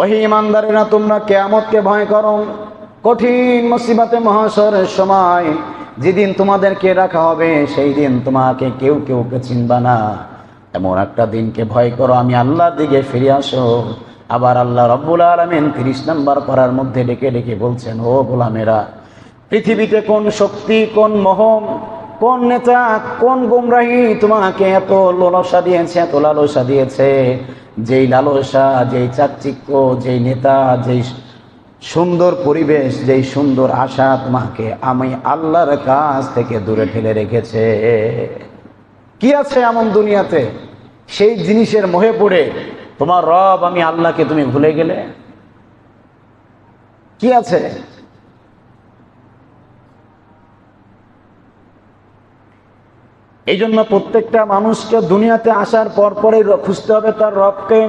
ওহি ইমানদারেরা, তোমরা কেয়ামতকে ভয় করো। কঠিন মুসিবতে মহাসরের সময় যেদিন তোমাদেরকে রাখা হবে, সেই দিন তোমাকে কেউ কেউকে চিনবা না। এমন একটা দিনকে ভয় করো, আমি আল্লাহর দিকে ফিরে আসো। আবার আল্লাহ রব্বুল আলমিন তিরিশ নম্বর পাড়ার মধ্যে ডেকে ডেকে বলছেন, ও গোলামেরা, পৃথিবীতে কোন শক্তি, কোন মহম কোন নেতা, কোন গুমরাহি তোমাকে এত লোলসা দিয়েছে, এত লালসা দিয়েছে? যেই লালসা, যেই চাকচিক্য, যেই নেতা, যেই সুন্দর পরিবেশ, যেই সুন্দর আশা তোমাকে আমি আল্লাহর কাছ থেকে দূরে ঠেলে রেখেছে। কি আছে এমন দুনিয়াতে? সেই জিনিসের মোহে পড়ে তোমার রব আমি আল্লাহকে তুমি ভুলে গেলে? কি আছে? এই জন্য প্রত্যেকটা মানুষকে দুনিয়াতে আসার পর পরে খুঁজতে হবে তার রবকে।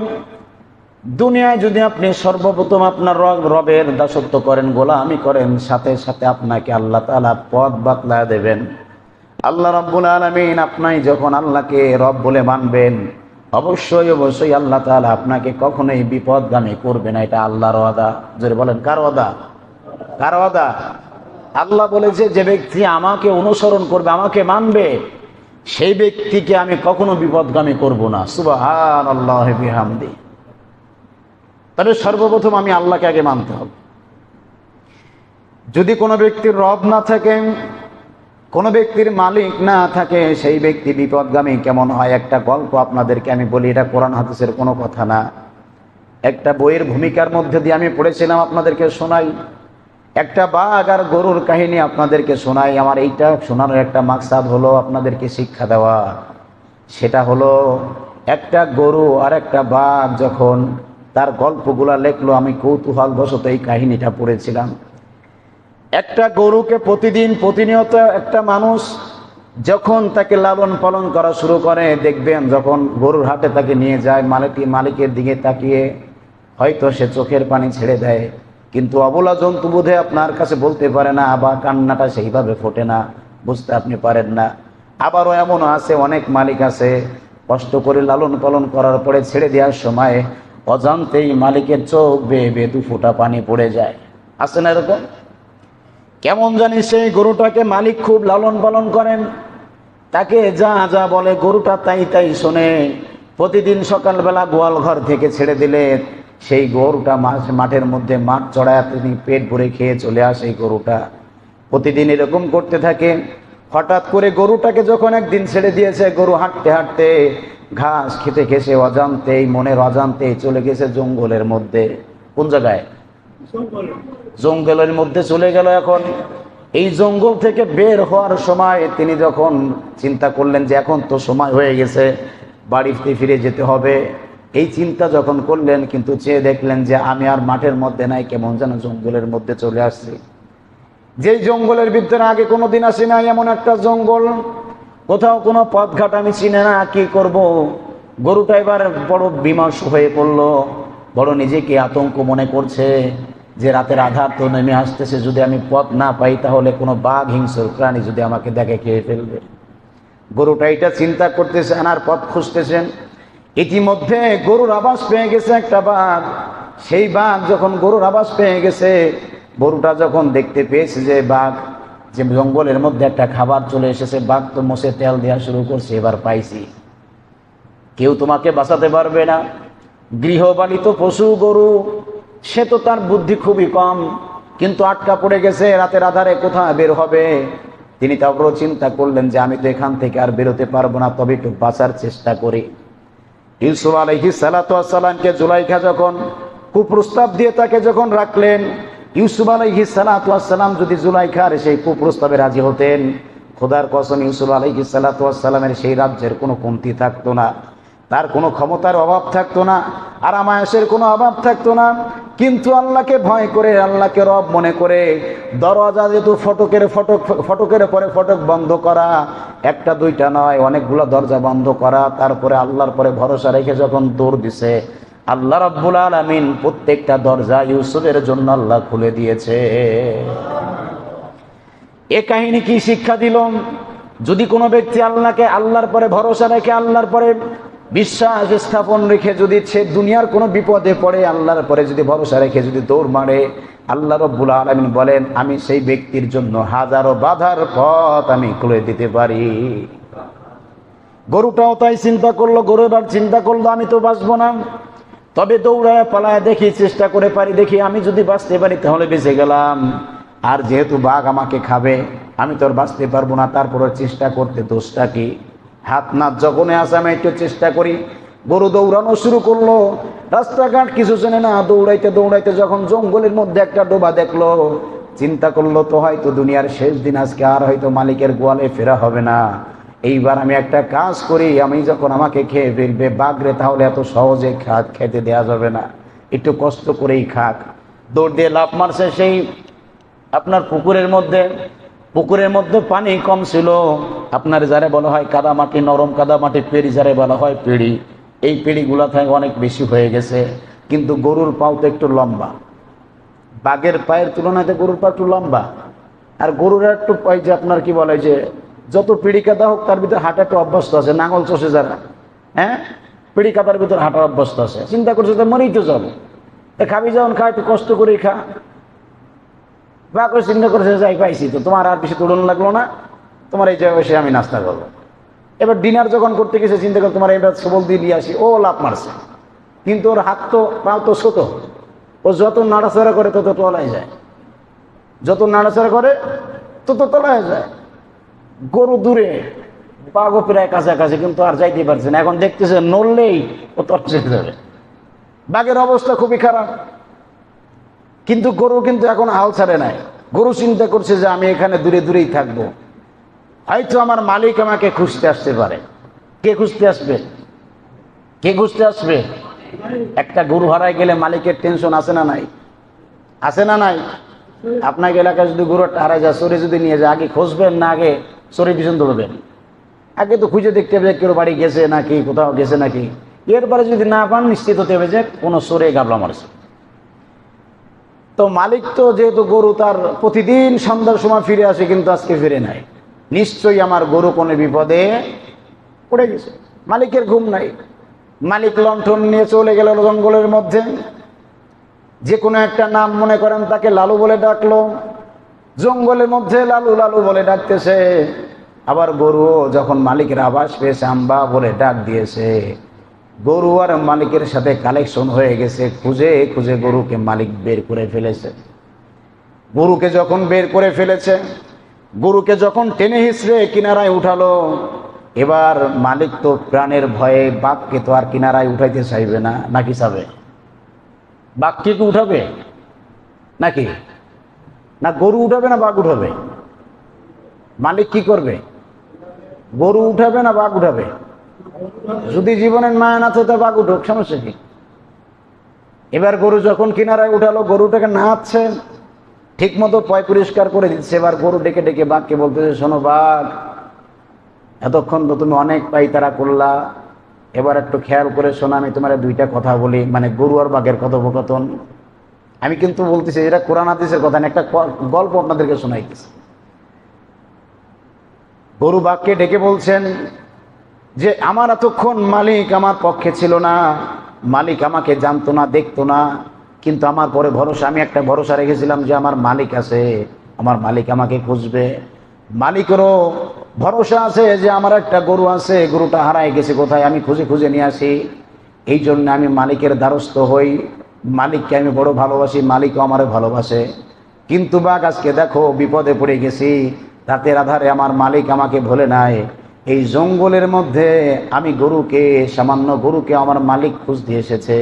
দুনিয়ায় যদি আপনি সর্বপ্রথম আপনার রব রবের দাসত্ব করেন, গোলামি করেন, সাথে সাথে আপনাকে আল্লাহ তালা পথ বাতলা দেবেন। আল্লাহ রব্বুল আলমিন আপনাই যখন আল্লাহকে রব বলে মানবেন, অবশ্যই অবশ্যই আল্লাহ তালা আপনাকে কখনোই বিপদগামী করবে না। এটা আল্লাহর ওয়াদা। যদি বলেন, কার ওয়াদা? কার ওয়াদা? আল্লাহ বলেছে, যে ব্যক্তি আমাকে অনুসরণ করবে, আমাকে মানবে সেই ব্যক্তিকে আমি কখনো বিপদগামী করব না। সুবাহান আল্লাহ বিহামদি। তবে সর্বপ্রথম আমি আল্লাহকে আগে মানতে হবে। যদি কোনো ব্যক্তির রব না থাকে, কোনো ব্যক্তির মালিক না থাকে, সেই ব্যক্তি বিপদগামী কেমন হয়? একটা গল্প আপনাদেরকে আমি বলি, এটা কোরআন হাদিসের কোনো কথা না। একটা বইয়ের ভূমিকার মধ্যে দিয়ে আমি পড়েছিলাম, আপনাদেরকে শোনাই। একটা বাঘ আর গরুর কাহিনী আপনাদেরকে শোনাই। আমার এইটা শোনানোর একটা মাকসাদ হলো আপনাদেরকে শিক্ষা দেওয়া। সেটা হলো, একটা গরু আর একটা বাঘ যখন তার গল্পগুলা লেখলো, আমি কৌতূহল বশত এই কাহিনীটা পড়েছিলাম। একটা গরুকে প্রতিদিন প্রতিনিয়ত একটা মানুষ যখন তাকে লালন পালন করা শুরু করে, দেখবেন যখন গরুর হাটে তাকে নিয়ে যায় মালিক মালিকের দিকে তাকিয়ে হয়তো সে চোখের পানি ছেড়ে দেয়। কিন্তু অবলা জন্তু বোধে আপনার কাছে বলতে পারে না বা কান্নাটা সেইভাবে ফোটে না, বুঝতে আপনি পারেন না। আবারও এমনও আছে, অনেক মালিক আছে, কষ্ট করে লালন পালন করার পরে ছেড়ে দেওয়ার সময় অজান্তেই মালিকের চোখ বেয়ে বেয়ে দু ফোঁটা পানি পড়ে যায়। আছে না এরকম? কেমন জানি সেই গরুটাকে মালিক খুব লালন পালন করেন। তাকে যা যা বলে, গরুটা তাই তাই শোনে। প্রতিদিন সকালবেলা গোয়াল ঘর থেকে ছেড়ে দিলে সেই গরুটা মাঠের মধ্যে মাঠ চড়ায় তিনি পেট ভরে খেয়ে চলে আসে এই গরুটা। প্রতিদিন এরকম করতে থাকে। হঠাৎ করে গরুটাকে যখন একদিন ছেড়ে দিয়েছে, গরু হাঁটতে হাঁটতে ঘাস খেতে খেসে অজান্তেই, মনের অজান্তেই চলে গেছে জঙ্গলের মধ্যে। কোন জায়গায়? জঙ্গলের মধ্যে চলে গেল এখন। এই জঙ্গল থেকে বের হওয়ার সময় তিনি যখন চিন্তা করলেন যে এখন তো সময় হয়ে গেছে, বাড়িতে ফিরে যেতে হবে এই চিন্তা যখন করলেন, কিন্তু চেয়ে দেখলেন যে আমি আর মাঠের মধ্যে নাই, কেমন যেন জঙ্গলের মধ্যে চলে আসছি। যেই জঙ্গলের ভিতরে আগে কোনো দিন আসি নাই, এমন একটা জঙ্গল। কোথাও কোনো পথঘাট আমি চিনে না, কি করব? গরুটা এবার বড় বিমর্ষ হয়ে পড়ল। বড় নিজেকে আতঙ্ক মনে করছে যে রাতের আধার তো নেমে আসতেছে, যদি আমি পথ না পাই, তাহলে কোনো বাঘ, হিংস্র প্রাণী যদি আমাকে দেখে খেয়ে ফেলবে। গরুটা এটা চিন্তা করতেছেন আর পথ খুঁজতেছেন। ইতিমধ্যে গরুর আবাস পেয়ে গেছে একটা বাঘ সেই বাঘ যখন গরুর আবাস পেয়ে গেছে, গরুটা যখন দেখতে পেয়েছে যে বাঘ, যে জঙ্গলের মধ্যে একটা খাবার চলে এসেছে, বাঘ তো মোষে তেল দেওয়া শুরু করছে, এবার পাইছি। কেউ তোমাকে বাঁচাতে পারবে না। গৃহপালিত পশু গরু, সে তো তার বুদ্ধি খুবই কম, কিন্তু আটকা পড়ে গেছে, রাতের আধারে কোথায় বের হবে? তিনি তারপরেও চিন্তা করলেন যে আমি তো এখান থেকে আর বেরোতে পারব না, তবে একটু বাঁচার চেষ্টা করি। ইউসুফ আলহি সালাতামকে জুলাইখা যখন কুপ্রস্তাব দিয়ে তাকে যখন রাখলেন, ইউসুফ আলহি সালাতাম যদি জুলাইখার সেই কুপ্রস্তাবে রাজি হতেন, খোদার কসম ইউসুফ আলহি সালাতামের সেই রাজ্যের কোনো কমতি থাকতো না। তার কোনো ক্ষমতার অভাব থাকতো না, আর আমায়াসের কোনো অভাব থাকতো না। কিন্তু আল্লাহকে ভয় করে, আল্লাহকে রব মনে করে দরজা যেহেতু ফটকের ফটক, ফটকের পরে ফটক বন্ধ করা, একটা দুইটা নয়, অনেকগুলো দরজা বন্ধ করা, তারপরে আল্লাহর পরে ভরসা রেখে যখন দৌড় দিছে, আল্লাহ রব্বুল আলমিন প্রত্যেকটা দরজা ইউসুফের জন্য আল্লাহ খুলে দিয়েছে। এ কাহিনী কি শিক্ষা দিল? যদি কোনো ব্যক্তি আল্লাহকে, আল্লাহর পরে ভরসা রেখে, আল্লাহর পরে বিশ্বাস স্থাপন রেখে যদি সে দুনিয়ার কোনো বিপদে পড়ে, আল্লাহর পরে যদি ভরসা রেখে যদি দৌড় মারে, আল্লাহ রব্বুল আলমিন বলেন, আমি সেই ব্যক্তির জন্য হাজারো বাধার পথ আমি খুলে দিতে পারি। গরুটাও তাই চিন্তা করল, গরু এবার চিন্তা করল, আমি তো বাঁচবো না। তবে দৌড়ায় পালায় দেখি, চেষ্টা করে পারি, দেখি আমি যদি বাঁচতে পারি তাহলে বেঁচে গেলাম। আর যেহেতু বাঘ আমাকে খাবে, আমি তো আর বাঁচতে পারব না তারপরে চেষ্টা করতে দোষটা কি? হাত নাত যখনে আসে আমি একটু চেষ্টা করি। গরু দৌড়ানো শুরু করল। রাস্তাঘাট কিছু চেনে না, দৌড়াইতে দৌড়াইতে যখন জঙ্গলের মধ্যে একটা ডোবা দেখল, চিন্তা করল, তো হয়তো দুনিয়ার শেষ দিন, আজকে আর হয়তো মালিকের গোয়ালে ফেরা হবে না। এইবার আমি একটা কাজ করি, আমি যখন আমাকে খেয়ে ফেলবে বাঘরে তাহলে এত সহজে খা- খেতে দেয়া যাবে না। একটু কষ্ট করেই খাক। দৌড় দিয়ে লাভ মারছে সেই আপনার পুকুরের মধ্যে। পুকুরের মধ্যে পানি কম ছিল। আপনার যারা বলা হয় কাদা মাটি নরম কাদা মাটি পেড়ি যারা বলা হয় পেড়ি। এই পেড়িগুলা থেকে অনেক বেশি হয়ে গেছে। কিন্তু গরুর পাও তো একটু লম্বা। বাঘের পায়ের তুলনায় গরুর পা একটু লম্বা। আর গরুর একটু পাই যে আপনার কি বলে যে, যত পিড়ি কাদা হোক তার ভিতরে হাঁটা একটু অভ্যস্ত আছে, নাঙল চষে যারা। হ্যাঁ? পিড়ি কাদার ভিতরে হাঁটার অভ্যস্ত আছে। চিন্তা করছে তো মরেই তো যাব। খাবি যখন, খা, একটু কষ্ট করেই খা। বা করে চিন্তা করেছে যাই পাইছি তো। তোমার আর বেশি তুলন লাগল না। তোমার এই জায়গায় এসে আমি নাস্তা করব। এবার ডিনার যখন করতে গেছে, চিন্তা করে, তোমার এবার সবল দিয়ে দিয়ে আসি, ও লাভ মারছে। কিন্তু ওর হাত তো, পাও তো ছোট। ও যত নাড়াচাড়া করে, তত তলায় যায়। যত নাড়াচাড়া করে, তত তলায় যায়। গরু দূরে পাগো প্রায় কাছাকাছি, কিন্তু আর যাইতে পারছে না। এখন দেখতেছে নড়লেই ও তরচে যাবে বাঘের অবস্থা খুবই খারাপ। কিন্তু গরু কিন্তু এখন হাল ছাড়ে নাই। গরু চিন্তা করছে যে আমি এখানে দূরে দূরেই থাকব। হয়তো আমার মালিক আমাকে খুঁজতে আসতে পারে। কে খুঁজতে আসবে? কে খুঁজতে আসবে? একটা গরু হারায় গেলে মালিকের টেনশন আছে না নাই? আছে না নাই? আপনার এলাকায় যদি গরুটা হারায় যায়, চোরে যদি নিয়ে যায়, আগে খুঁজবেন না আগে চোরে পিছন দৌড়বেন? আগে তো খুঁজে দেখতে হবে কেউ বাড়ি গেছে নাকি, কোথাও গেছে নাকি। এরপরে যদি না পান, নিশ্চিত হতে হবে যে কোনো চোরে গাবলা মারছে। তো মালিক তো যেহেতু গরু, তার প্রতিদিন সন্ধ্যার সময় ফিরে আসে, কিন্তু আজকে ফিরে নাই। নিশ্চয়ই আমার গরু কোনো বিপদে পড়ে গেছে। মালিকের ঘুম নাই। মালিক লণ্ঠন নিয়ে চলে গেল জঙ্গলের মধ্যে। যে কোনো একটা নাম মনে করেন, তাকে লালু বলে ডাকলো। জঙ্গলের মধ্যে লালু লালু বলে ডাকতেছে। আবার গরুও যখন মালিকের আবাস পেয়েছে, আম্বা বলে ডাক দিয়েছে। গরু আর মালিকের সাথে কালেকশন হয়ে গেছে, খুঁজে খুঁজে গরুকে মালিক বের করে ফেলেছে। গরুকে যখন বের করে ফেলেছে, গরুকে যখন টেনে হিসড়ে কিনারায় উঠালো, এবার মালিক তো প্রাণের ভয়ে বাঘকে তো আর কিনারায় উঠাইতে চাইবে না, নাকি চাবে? বাঘকে কি উঠাবে? নাকি? না, গরু উঠাবে না, বাঘ উঠাবে? মালিক কি করবে? গরু উঠাবে না, বাঘ উঠাবে? যদি জীবনের মায়া না থাকে বাঘ উঠুক, সমস্যা কি? এবার গরু যখন কিনারায় উঠালো, গরুটাকে নাচছে ঠিক মতো পয় পরিষ্কার করে দিচ্ছে। এবার গরু ডেকে ডেকে বাঘকে বলতেছে, শোনো বাঘ, এতক্ষণ তো তুমি অনেক পাই তারা করলা। এবার একটু খেয়াল করে শোনো, আমি তোমার দুইটা কথা বলি। মানে গরু আর বাঘের কথোপকথন। আমি কিন্তু বলতেছি এটা কোরআন, হাদিসের কথা না, একটা গল্প আপনাদেরকে শোনাইতেছি। গরু বাঘকে ডেকে বলছেন যে আমার এতক্ষণ মালিক আমার পক্ষে ছিল না, মালিক আমাকে জানতো না, দেখতো না, কিন্তু আমার পরে ভরসা, আমি একটা ভরসা রেখেছিলাম যে আমার মালিক আছে, আমার মালিক আমাকে খুঁজবে। মালিকেরও ভরসা আছে যে আমার একটা গরু আছে, গরুটা হারায় গেছে কোথায়, আমি খুঁজে খুঁজে নিয়ে আসি। এই জন্য আমি মালিকের দ্বারস্থ হই। মালিককে আমি বড় ভালোবাসি, মালিকও আমারও ভালোবাসে। কিন্তু বাঘ আজকে দেখো বিপদে পড়ে গেছি, রাতের আধারে আমার মালিক আমাকে ভোলে নাই। এই জঙ্গলের মধ্যে আমি গরুকে, সামান্য গরুকে আমার মালিক খুঁজতে এসেছে।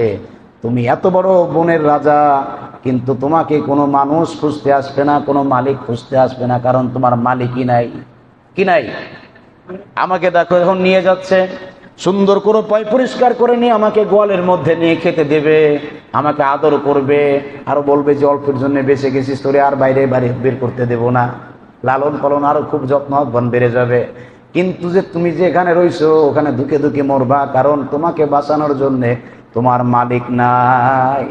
তুমি এত বড় বনের রাজা, কিন্তু তোমাকে কোনো মানুষ খুঁজতে আসবে না, কোনো মালিক খুঁজতে আসবে না, কারণ তোমার মালিকই নাই। কি নাই? আমাকে দেখো, এখন নিয়ে যাচ্ছে। সুন্দর করে পয় পরিষ্কার করে নিয়ে আমাকে গোয়ালের মধ্যে নিয়ে খেতে দেবে, আমাকে আদর করবে, আরও বলবে যে অল্পের জন্য বেঁচে গেছিস, তোরে আর বাইরে বাইরে বের করতে দেব না। লালন পালন আরও খুব যত্ন বেড়ে যাবে। কিন্তু যে তুমি যে এখানে রইছো, ওখানে দুকে দুকে মরবা, কারণ তোমাকে বাঁচানোর জন্যে তোমার মালিক নাই।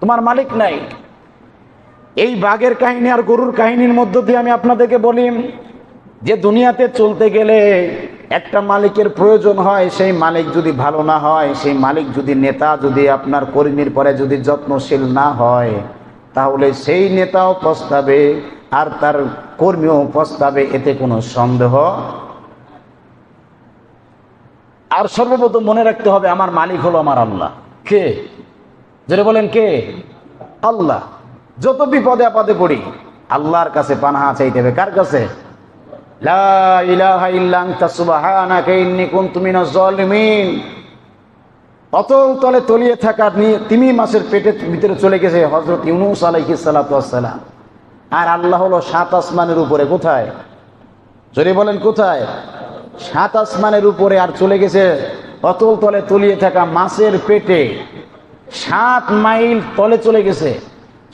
তোমার মালিক নাই। এই বাঘের কাহিনী আর গরুর কাহিনীর মধ্য দিয়ে আমি আপনাদেরকে বলি, যে দুনিয়াতে চলতে গেলে একটা মালিকের প্রয়োজন হয়, সেই মালিক যদি ভালো না হয়, সেই মালিক যদি নেতা যদি আপনার কর্মীর পরে যদি যত্নশীল না হয়, তাহলে সেই নেতাও পস্তাবে আর তার কর্মীও পস্তাবে, এতে কোনো সন্দেহ আর সর্বপ্রথম মনে রাখতে হবে, আমার মালিক হলো আমার আল্লাহ। কে? যেটা বলেন কে? আল্লাহ। যত বিপদে আপদে পড়ি, আল্লাহর কাছে পানাহা চাইতে হবে। কার কাছে? অতল তলে তলিয়ে থাকা তিমি মাসের পেটের ভিতরে চলে গেছে হজরত ইউনুস আলাইহিস সালাতু ওয়াসসালাম আর আল্লাহ হলো সাত আসমানের উপরে। কোথায়? যদি বলেন কোথায়? সাত আসমানের উপরে আর চলে গেছে অতল তলে তলিয়ে থাকা মাছের পেটে। সাত মাইল তলে চলে গেছে।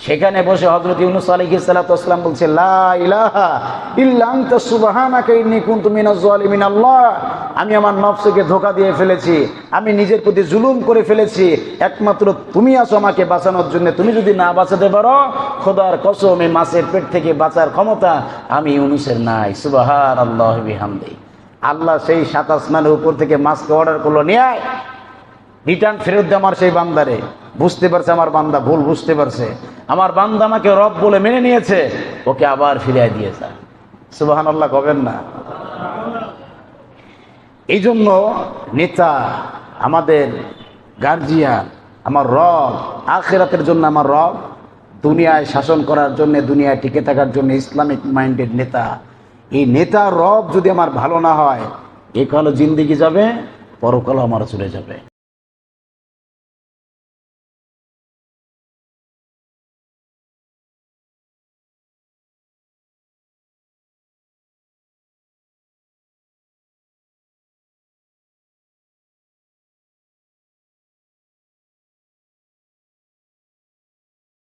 সেখানে বসে হজরত ইউনুস আলাইহিস সালাম বলছে আমি আমার নফসকে ধোকা দিয়ে ফেলেছি। আমি নিজের প্রতি জুলুম করে ফেলেছি। একমাত্র তুমি আছো আমাকে বাঁচানোর জন্য। তুমি যদি না বাঁচাতে পারো, খোদার কসম, এই মাছের পেট থেকে বাঁচার ক্ষমতা আমি ইউনুসের নাই। সুবাহান আল্লাহ বিহামদি। আল্লাহ সেই সাত আসমানের উপর থেকে মাছকে অর্ডার করল, নিয়ে রিটার্ন ফেরত দে আমার সেই বান্দারে। বুঝতে পারছে আমার বান্দা, ভুল বুঝতে পারছে। আমার বান্দা আমাকে রব বলে মেনে নিয়েছে, ওকে আবার ফিরিয়ে দিয়েছে সুবাহান আল্লাহ কবেন না? এই জন্য নেতা, আমাদের গার্জিয়ান আমার রব, আখেরাতের জন্য আমার রব, দুনিয়ায় শাসন করার জন্য, দুনিয়ায় টিকে থাকার জন্য ইসলামিক মাইন্ডেড নেতা এই নেতা রব যদি আমার ভালো না হয়, এ কালো জিন্দিগি যাবে, পরকালও আমার চলে যাবে।